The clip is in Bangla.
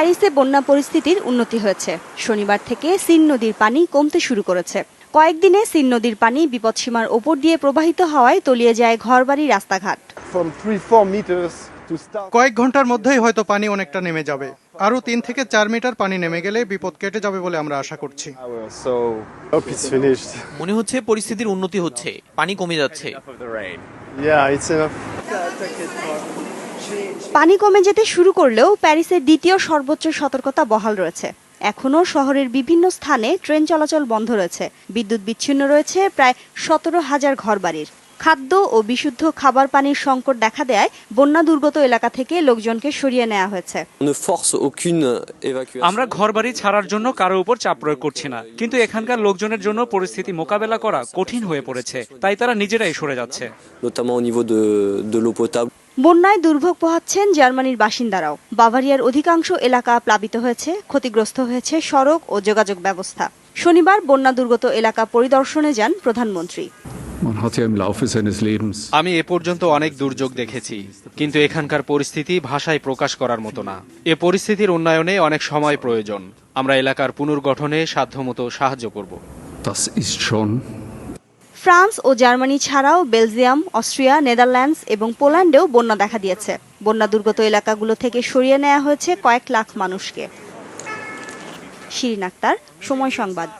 প্যারিসে বন্যা পরিস্থিতির উন্নতি হয়েছে শনিবার থেকে সিন নদীর পানি কমতে শুরু করেছে কয়েকদিনে সিন নদীর পানি বিপদসীমার ওপর দিয়ে প্রবাহিত হওয়ায় তলিয়ে যায় ঘরবাড়ি রাস্তাঘাট. কয়েক ঘণ্টার মধ্যেই হয়তো পানি অনেকটা নেমে যাবে আরও তিন থেকে চার মিটার পানি নেমে গেলে বিপদ কেটে যাবে বলে আমরা আশা করছি. মনে হচ্ছে পরিস্থিতির উন্নতি হচ্ছে পানি কমে যাচ্ছে. পানি কমে যেতে শুরু করলেও প্যারিসের দ্বিতীয় সর্বোচ্চ সতর্কতা বহাল রয়েছে। এখনও শহরের বিভিন্ন স্থানে ট্রেন চলাচল বন্ধ রয়েছে। বিদ্যুৎ বিচ্ছিন্ন রয়েছে প্রায় সতেরো হাজার ঘরবাড়ির। খাদ্য ও বিশুদ্ধ খাবার পানির সংকট দেখা দেয় বন্যা দুর্গত এলাকা থেকে লোকজনকে সরিয়ে নেওয়া হয়েছে. আমরা ঘরবাড়ি ছাড়ার জন্য কারও উপর চাপ প্রয়োগ করছি না। কিন্তু এখানকার লোকজনের জন্য পরিস্থিতি মোকাবেলা করা কঠিন হয়ে পড়েছে। তাই তারা নিজেরাই সরে যাচ্ছে। বন্যায় দুর্ভোগ পোহাচ্ছেন জার্মানির বাসিন্দারাও। বাভারিয়ার অধিকাংশ এলাকা প্লাবিত হয়েছে ক্ষতিগ্রস্ত হয়েছে সড়ক ও যোগাযোগ ব্যবস্থা। শনিবার বন্যা দুর্গত এলাকা পরিদর্শনে যান প্রধানমন্ত্রী। আমি এ পর্যন্ত অনেক দুর্যোগ দেখেছি কিন্তু এখানকার পরিস্থিতি ভাষায় প্রকাশ করার মতো না। এ পরিস্থিতির উন্নয়নে অনেক সময় প্রয়োজন। আমরা এলাকার পুনর্গঠনে সাধ্যমতো সাহায্য করব। ফ্রান্স ও জার্মানি ছাড়াও বেলজিয়াম, অস্ট্রিয়া, নেদারল্যান্ডস এবং পোল্যান্ডেও বন্যা দেখা দিয়েছে। বন্যা দুর্গত এলাকাগুলো থেকে সরিয়ে নেওয়া হয়েছে কয়েক লাখ মানুষকে। শিরিন আক্তার, সময় সংবাদ।